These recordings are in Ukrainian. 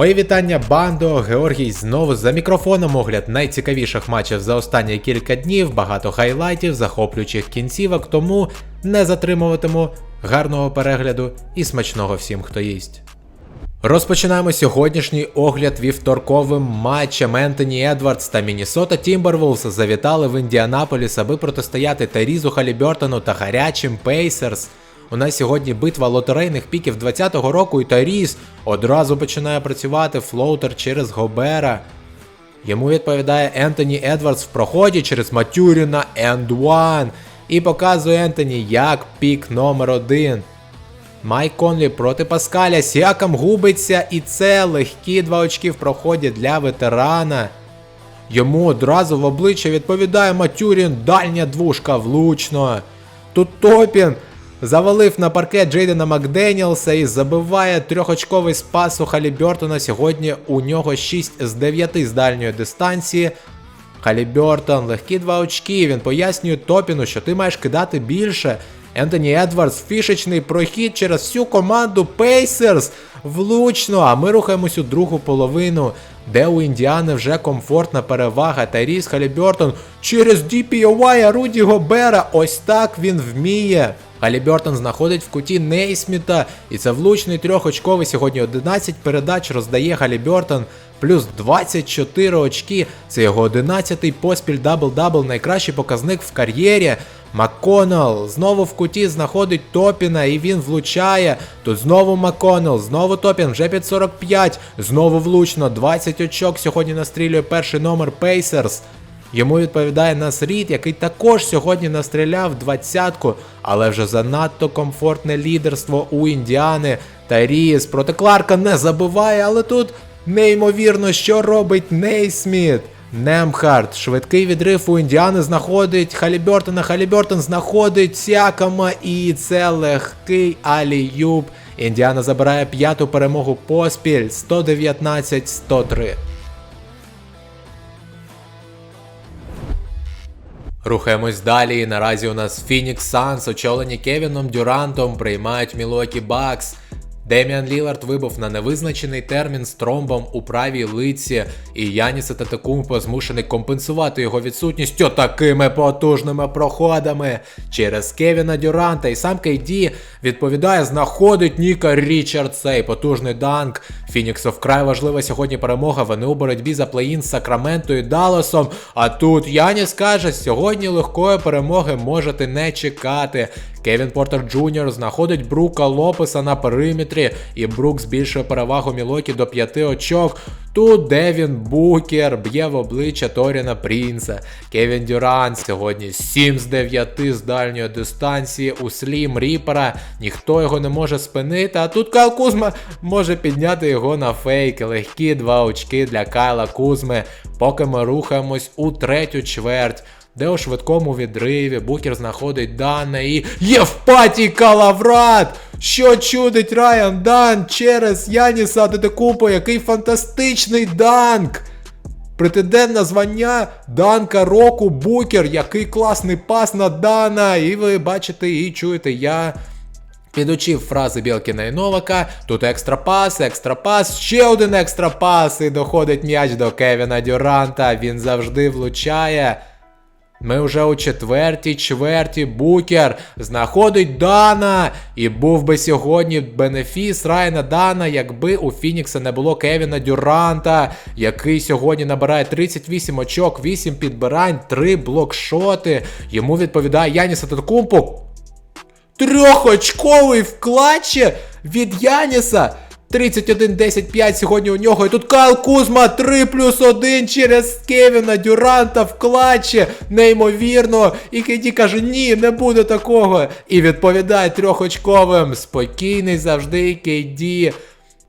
Мої вітання, бандо, Георгій знову за мікрофоном. Огляд найцікавіших матчів за останні кілька днів, багато хайлайтів, захоплюючих кінцівок, тому не затримуватиму гарного перегляду і смачного всім, хто їсть. Розпочинаємо сьогоднішній огляд вівторковим матчем. Ентоні Едвардс та Міннесота Тімбервулс завітали в Індіанаполіс, аби протистояти Терізу Халібертону та гарячим Пейсерс. У нас сьогодні битва лотерейних піків 20-го року і Таріс одразу починає працювати флоутер через Гобера. Йому відповідає Ентоні Едвардс в проході через Матюріна End One і показує Ентоні як пік номер один. Майк Конлі проти Паскаля Сіакам губиться, і це легкі два очки в проході для ветерана. Йому одразу в обличчя відповідає Матюрін, дальня двушка влучно. Тут Топін завалив на паркет Джейдена Макденіелса і забиває трьохочковий спас у Халібертона. Сьогодні у нього 6 з 9 з дальньої дистанції. Халібертон, легкі два очки. Він пояснює Топіну, що ти маєш кидати більше. Ентоні Едвардс, фішечний прохід через всю команду Пейсерс. Влучно, а ми рухаємось у другу половину, де у Індіани вже комфортна перевага. Таріс Халібертон через DPOY Руді Гобера. Ось так він вміє. Халібертон знаходить в куті Нейсміта, і це влучний трьохочковий сьогодні 11 передач роздає Халібертон. Плюс 24 очки. Це його 11-й поспіль дабл-дабл, найкращий показник в кар'єрі. Макконел знову в куті знаходить Топіна і він влучає. Тут знову Макконел, знову Топін, вже під 45. Знову влучно, 20 очок. Сьогодні настрілює перший номер Пейсерс. Йому відповідає Насрід, який також сьогодні настріляв двадцятку, але вже занадто комфортне лідерство у Індіани. Таріс проти Кларка не забиває, але тут неймовірно, що робить Нейсміт. Немхард, швидкий відрив у Індіани знаходить Халібертона. Халібертон знаходить Сякама, і це легкий аліюб. Індіана забирає п'яту перемогу поспіль 119-103. Рухаємось далі. і Наразі у нас Phoenix Suns, очолені Кевіном Дюрантом, приймають Мілокі Бакс. Деміан Лілард вибув на невизначений термін з тромбом у правій лиці, і Яніс Ататакумпо змушений компенсувати його відсутність такими потужними проходами через Кевіна Дюранта. І сам Кейді відповідає, знаходить Ніка Річардса і потужний данк. Фініксу вкрай важлива сьогодні перемога. Вони у боротьбі за плей-ін з Сакраменто і Далласом. А тут Яніс каже, сьогодні легкої перемоги можете не чекати. Кевін Портер Джуніор знаходить Брука Лопеса на периметрі, і Брук збільшує перевагу Мілокі до 5 очок. Тут Девін Букер б'є в обличчя Торіна Прінса. Кевін Дюран сьогодні 7 з 9 з дальньої дистанції у слім Ріпера. Ніхто його не може спинити. А тут Кайл Кузма може підняти його на фейки. Легкі два очки для Кайла Кузми. Поки ми рухаємось у третю чверть де у швидкому відриві Букер знаходить Дана і Євпатій Калаврат! Що чудить Райан Дан через Яніса Адедекупо, який фантастичний данк! Претендент на звання Данка Року Букер, який класний пас на Дана. І ви бачите і чуєте, я підучив фрази Білкіна і Новака. Тут екстра пас, екстра пас, ще один екстра пас. І доходить м'яч до Кевіна Дюранта. Він завжди влучає. Ми вже у четвертій чверті Букер знаходить Дана. І був би сьогодні бенефіс Райана Дана, якби у Фінікса не було Кевіна Дюранта, який сьогодні набирає 38 очок, 8 підбирань, 3 блокшоти. Йому відповідає Яніс Атакумпо. Трьохочковий вкладче від Яніса. 31-10-5 сьогодні у нього. І тут Кайл Кузма 3 плюс 1 через Кевіна Дюранта в клатчі. Неймовірно. І Кеді каже, ні, не буде такого. І відповідає трьохочковим. Спокійний завжди Кейді.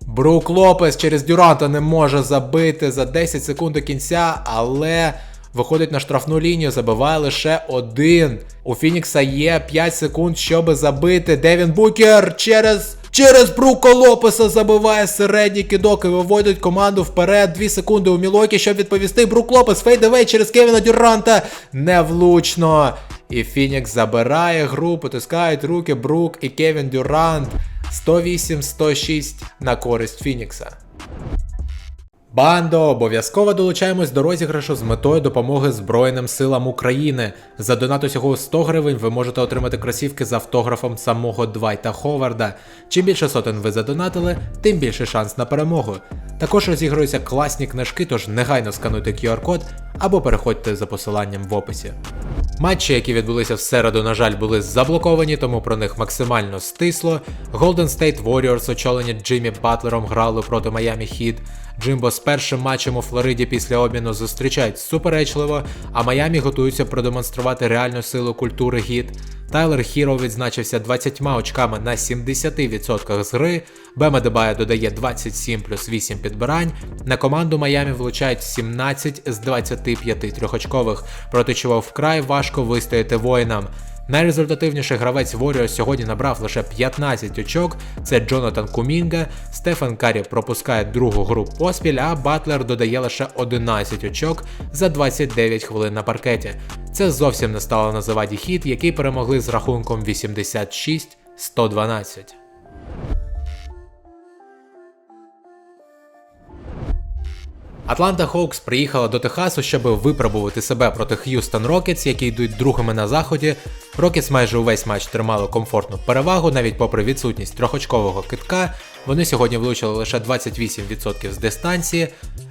Брук Лопес через Дюранта не може забити за 10 секунд до кінця, але виходить на штрафну лінію, забиває лише один. У Фінікса є 5 секунд, щоб забити. Девін Букер через. Через Бруко Лопеса забиває середній кидок і виводить команду вперед. Дві секунди у Мілокі, щоб відповісти. Брук Лопес фейдевей через Кевіна Дюранта. Невлучно. І Фінікс забирає гру, потискають руки Брук і Кевін Дюрант. 108-106 на користь Фінікса. Бандо, обов'язково долучаємось до розіграшу з метою допомоги Збройним силам України. За донат усього 100 гривень ви можете отримати кросівки з автографом самого Двайта Ховарда. Чим більше сотень ви задонатили, тим більше шанс на перемогу. Також розігруються класні книжки, тож негайно скануйте QR-код або переходьте за посиланням в описі. Матчі, які відбулися в середу, на жаль, були заблоковані, тому про них максимально стисло. Golden State Warriors, очолені Джиммі Батлером, грали проти Майами Хіт. Джимбо з першим матчем у Флориді після обміну зустрічають суперечливо, а Майами готуються продемонструвати реальну силу культури гід. Тайлер Хіро відзначився 20 очками на 70% з гри. Бема Дебая додає 27 плюс 8 підбирань. На команду Майамі влучають 17 з 25 трьохочкових, проти чого вкрай важко вистояти воїнам. Найрезультативніший гравець Warriors сьогодні набрав лише 15 очок. Це Джонатан Кумінга. Стефан Карі пропускає другу гру поспіль, а Батлер додає лише 11 очок за 29 хвилин на паркеті. Це зовсім не стало на заваді хід, який перемогли з рахунком 86-112. Атланта Хоукс приїхала до Техасу, щоб випробувати себе проти Х'юстон Рокетс, які йдуть другими на заході. Рокетс майже увесь матч тримали комфортну перевагу, навіть попри відсутність трьохочкового китка. Вони сьогодні влучили лише 28% з дистанції.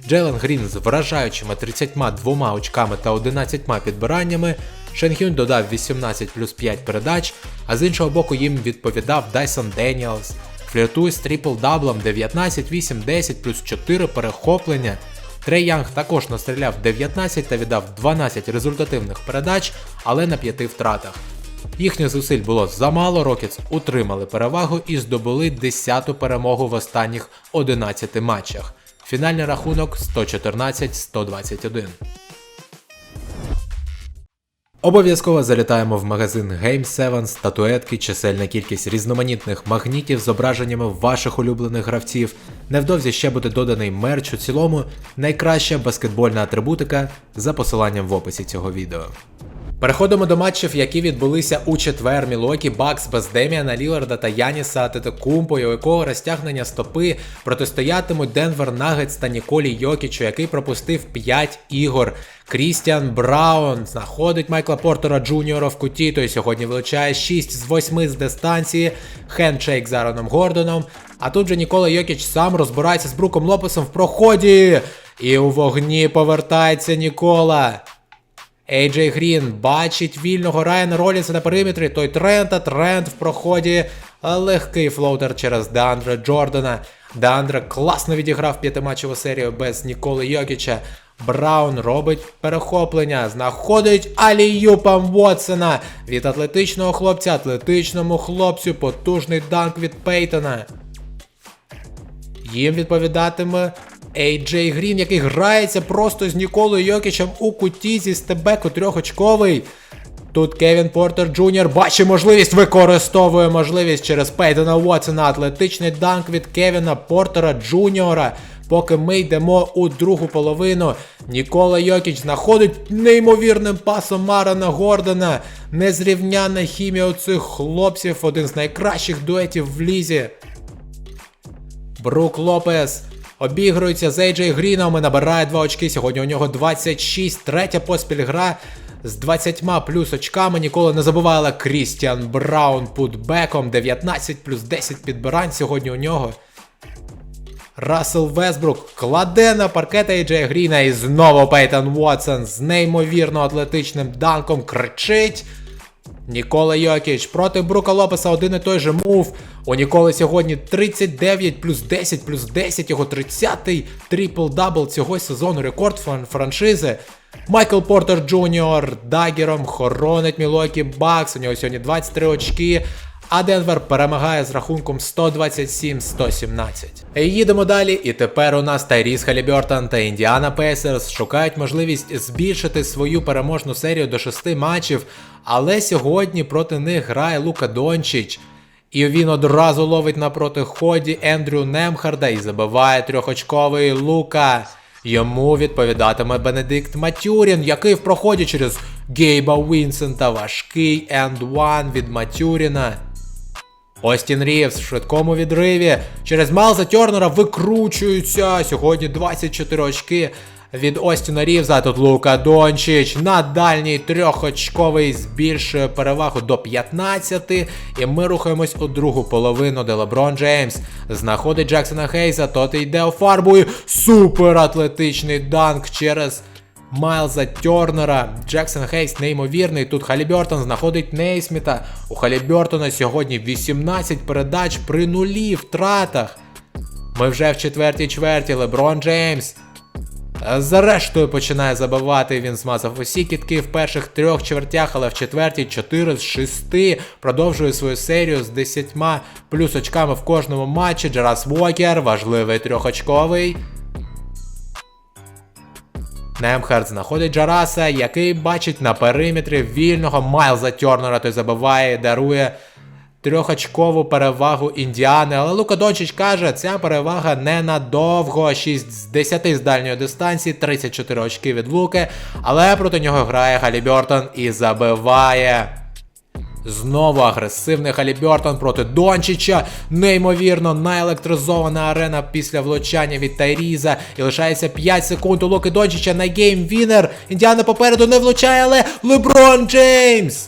Джейлен Грін з вражаючими 32 очками та 11 підбираннями. Шенхюн додав 18 плюс 5 передач, а з іншого боку їм відповідав Дайсон Деніелс. Фліртує з трипл-даблом 19, 8, 10 плюс 4 перехоплення. Трей Янг також настріляв 19 та віддав 12 результативних передач, але на 5 втратах. Їхніх зусиль було замало, Рокетс утримали перевагу і здобули 10-ту перемогу в останніх 11 матчах. Фінальний рахунок 114-121. Обов'язково залітаємо в магазин Game 7, статуетки, чисельна кількість різноманітних магнітів з зображеннями ваших улюблених гравців. Невдовзі ще буде доданий мерч у цілому, найкраща баскетбольна атрибутика за посиланням в описі цього відео. Переходимо до матчів, які відбулися у четвер. Мілокі Бакс без Деміана Ліларда та Яніса Тетекумпо, у якого розтягнення стопи протистоятимуть Денвер Нагетс та Ніколі Йокічу, який пропустив 5 ігор. Крістіан Браун знаходить Майкла Портера Джуніора в куті, той сьогодні вилучає 6 з 8 з дистанції, хендшейк з Ароном Гордоном. А тут же Нікола Йокіч сам розбирається з Бруком Лопесом в проході. І у вогні повертається Нікола. Ейджей Грін бачить вільного Райана Ролінса на периметрі. Той Трента, Трент в проході. Легкий флоутер через Деандра Джордана. Деандра класно відіграв п'ятиматчеву серію без Ніколи Йокіча. Браун робить перехоплення, знаходить Аліюпам Вотсона від атлетичного хлопця, атлетичному хлопцю, потужний данк від Пейтона. Їм відповідатиме Ейджей Грін, який грається просто з Ніколою Йокічем у куті зі стебеку трьохочковий. Тут Кевін Портер Джуніор бачить можливість, використовує можливість через Пейтона Уотсона. Атлетичний данк від Кевіна Портера Джуніора. Поки ми йдемо у другу половину, Нікола Йокіч знаходить неймовірним пасом Марана Гордона. Незрівняна хімія у цих хлопців, один з найкращих дуетів в лізі. Брук Лопес обігрується з Ейджей Гріном і набирає 2 очки. Сьогодні у нього 26, третя поспіль гра з 20 плюс очками. Ніколи не забувала Крістіан Браун путбеком. 19 плюс 10 підбирань сьогодні у нього. Рассел Весбрук кладе на паркет Ейджея Гріна і знову Пейтон Уотсон з неймовірно атлетичним данком кричить. Нікола Йокіч проти Брука Лопеса один і той же мув. У Ніколи сьогодні 39 плюс 10 плюс 10, його 30-й трипл-дабл цього сезону рекорд франшизи. Майкл Портер Джуніор дагером хоронить Мілокі Бакс. У нього сьогодні 23 очки. А Денвер перемагає з рахунком 127-117. Їдемо далі, і тепер у нас Тайріс Халібертон та Індіана Пейсерс шукають можливість збільшити свою переможну серію до 6 матчів, але сьогодні проти них грає Лука Дончич. І він одразу ловить на протиході Ендрю Немхарда і забиває трьохочковий Лука. Йому відповідатиме Бенедикт Матюрін, який в проході через Гейба Вінсента важкий енд ван від Матюріна. Остін Рівс в швидкому відриві через Майлза Тернера викручується. Сьогодні 24 очки від Остіна Рівза. Тут Лука Дончич на дальній трьохочковий збільшує перевагу до 15. І ми рухаємось у другу половину, де Леброн Джеймс знаходить Джексона Хейза, тот йде у фарбу і суператлетичний данк через. Майлза Тернера, Джексон Хейс неймовірний. Тут Халібертон знаходить Нейсміта. У Халібертона сьогодні 18 передач при нулі втратах. Ми вже в четвертій чверті. Леброн Джеймс. е, Зрештою починає забивати. Він змазав усі кітки в перших трьох чвертях, але в четвертій 4 з 6 продовжує свою серію з 10 плюс очками в кожному матчі. Джерас Вокер, важливий трьохочковий. Немхард знаходить Джараса, який бачить на периметрі вільного Майлза Тернера, той забиває, дарує трьохочкову перевагу індіани. Але Лука Дончич каже, ця перевага ненадовго. 6 з 10 з дальньої дистанції, 34 очки від Луки. Але проти нього грає Галібертон і забиває. Знову агресивний Халібертон проти Дончича. Неймовірно, наелектризована арена після влучання від Тайріза. І лишається 5 секунд у Луки Дончича на гейм-вінер. Індіана попереду не влучає, але Леброн Джеймс!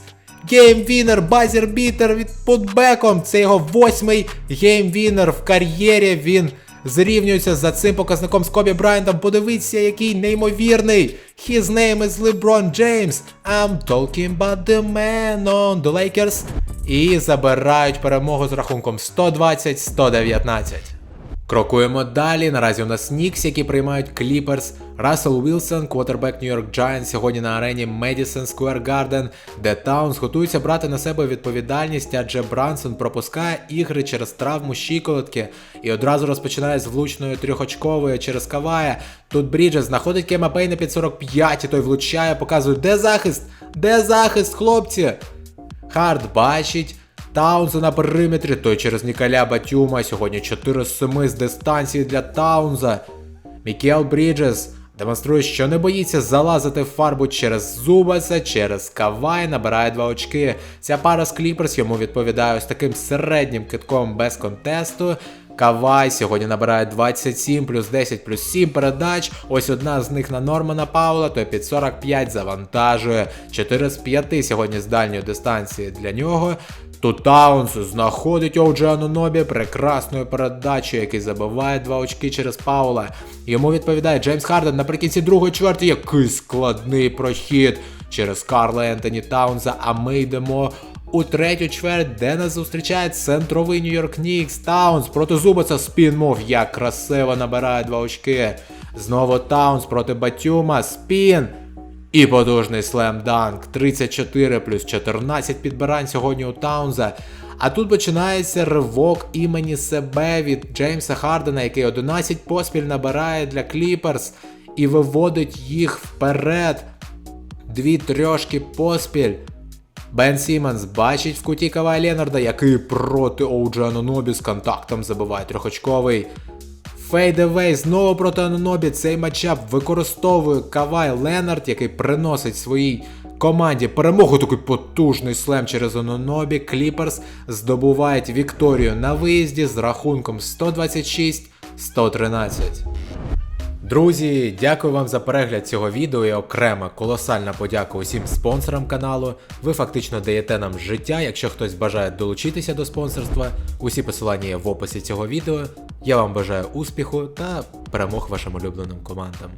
Гейм-вінер, базер-бітер від путбеком. Це його восьмий гейм-вінер в кар'єрі. Він зрівнюється за цим показником з Кобі Брайантом. Подивіться, який неймовірний. His name is LeBron James. I'm talking about the man on the Lakers. І забирають перемогу з рахунком 120-119. Крокуємо далі. Наразі у нас Нікс, які приймають Кліперс. Рассел Вілсон, квотербек Нью-Йорк Giants, сьогодні на арені Madison Square Garden, де Таунс готується брати на себе відповідальність, адже Брансон пропускає ігри через травму щиколотки і одразу розпочинає з влучною трьохочковою через Кавая. Тут Бріджес знаходить Кема Пейна під 45, і той влучає, показує, де захист? Де захист, хлопці? Хард бачить. Таунза на периметрі, той через Ніколя Батюма. Сьогодні 4 з 7 з дистанції для Таунза. Мікел Бріджес демонструє, що не боїться залазити в фарбу через Зубаса, через Кавай, набирає 2 очки. Ця пара з Кліперс йому відповідає ось таким середнім китком без контесту. Кавай сьогодні набирає 27 плюс 10 плюс 7 передач. Ось одна з них на Нормана Паула, той під 45 завантажує. 4 з 5 сьогодні з дальньої дистанції для нього. Тут Таунс знаходить Оуджі Анунобі прекрасною передачею, який забиває два очки через Паула. Йому відповідає Джеймс Харден наприкінці другої чверті. Який складний прохід через Карла Ентоні Таунза. А ми йдемо у третю чверть, де нас зустрічає центровий Нью-Йорк Нікс. Таунс проти Зубаца спін мов. Як красиво набирає два очки. Знову Таунс проти Батюма. Спін. І потужний слем-данк. 34 плюс 14 підбирань сьогодні у Таунза. А тут починається ривок імені себе від Джеймса Хардена, який 11 поспіль набирає для Кліперс і виводить їх вперед. Дві трьошки поспіль. Бен Сімонс бачить в куті Кавай Ленарда, який проти Оуджі Анонобі з контактом забиває трьохочковий. Фейдевей знову проти Анонобі. Цей матчап використовує Кавай Ленард, який приносить своїй команді перемогу. Такий потужний слем через Анонобі. Кліперс здобувають Вікторію на виїзді з рахунком 126-113. Друзі, дякую вам за перегляд цього відео і окрема колосальна подяка усім спонсорам каналу. Ви фактично даєте нам життя, якщо хтось бажає долучитися до спонсорства. Усі посилання є в описі цього відео. Я вам бажаю успіху та перемог вашим улюбленим командам.